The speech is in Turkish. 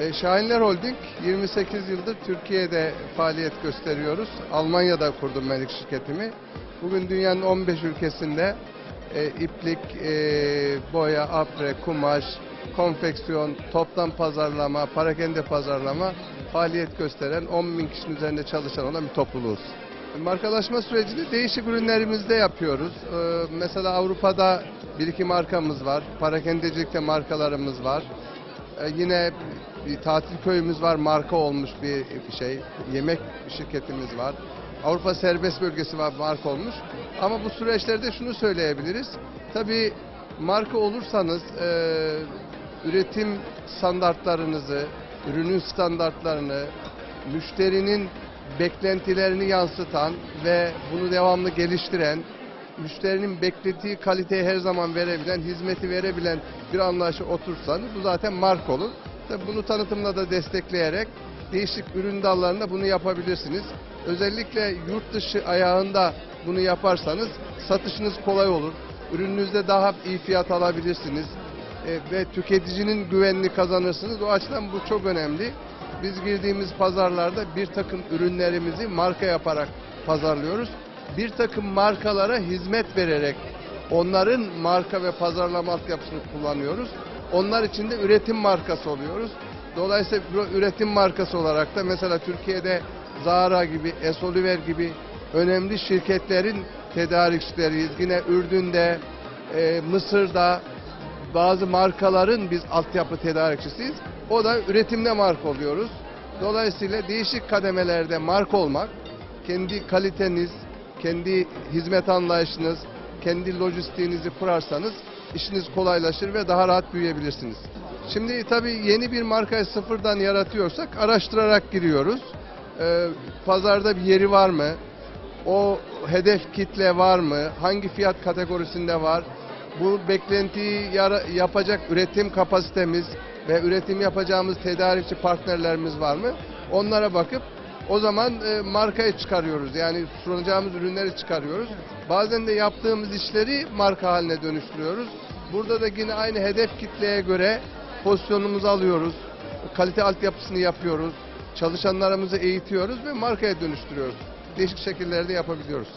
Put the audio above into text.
Ee, Şahinler Holding 28 yıldır Türkiye'de faaliyet gösteriyoruz. Almanya'da kurdum ben şirketimi. Bugün dünyanın 15 ülkesinde e, iplik, e, boya, apre, kumaş, konfeksiyon, toptan pazarlama, parakende pazarlama faaliyet gösteren 10 bin kişinin üzerinde çalışan olan bir topluluğuz. Markalaşma sürecini değişik ürünlerimizde yapıyoruz. Ee, mesela Avrupa'da bir iki markamız var. Parakendecilikte markalarımız var. Ee, yine bir tatil köyümüz var, marka olmuş bir şey. Yemek şirketimiz var. Avrupa Serbest Bölgesi var, marka olmuş. Ama bu süreçlerde şunu söyleyebiliriz. Tabii marka olursanız e, üretim standartlarınızı, ürünün standartlarını, müşterinin beklentilerini yansıtan ve bunu devamlı geliştiren, müşterinin beklediği kaliteyi her zaman verebilen, hizmeti verebilen bir anlayışa otursanız bu zaten marka olur. Tabii bunu tanıtımla da destekleyerek değişik ürün dallarında bunu yapabilirsiniz. Özellikle yurt dışı ayağında bunu yaparsanız satışınız kolay olur. Ürününüzde daha iyi fiyat alabilirsiniz E, ve tüketicinin güvenini kazanırsınız. O açıdan bu çok önemli. Biz girdiğimiz pazarlarda bir takım ürünlerimizi marka yaparak pazarlıyoruz. Bir takım markalara hizmet vererek onların marka ve pazarlama altyapısını kullanıyoruz. Onlar için de üretim markası oluyoruz. Dolayısıyla üretim markası olarak da mesela Türkiye'de Zara gibi, Esoliver gibi önemli şirketlerin tedarikçileriyiz. Yine Ürdün'de, e, Mısır'da bazı markaların biz altyapı tedarikçisiyiz. O da üretimde marka oluyoruz. Dolayısıyla değişik kademelerde marka olmak, kendi kaliteniz, kendi hizmet anlayışınız, kendi lojistiğinizi kurarsanız işiniz kolaylaşır ve daha rahat büyüyebilirsiniz. Şimdi tabii yeni bir markayı sıfırdan yaratıyorsak araştırarak giriyoruz. Ee, pazarda bir yeri var mı? O hedef kitle var mı? Hangi fiyat kategorisinde var? Bu beklentiyi yapacak üretim kapasitemiz ve üretim yapacağımız tedarikçi partnerlerimiz var mı? Onlara bakıp o zaman e, markayı çıkarıyoruz. Yani sunacağımız ürünleri çıkarıyoruz. Bazen de yaptığımız işleri marka haline dönüştürüyoruz. Burada da yine aynı hedef kitleye göre pozisyonumuzu alıyoruz. Kalite altyapısını yapıyoruz. Çalışanlarımızı eğitiyoruz ve markaya dönüştürüyoruz. Değişik şekillerde yapabiliyoruz.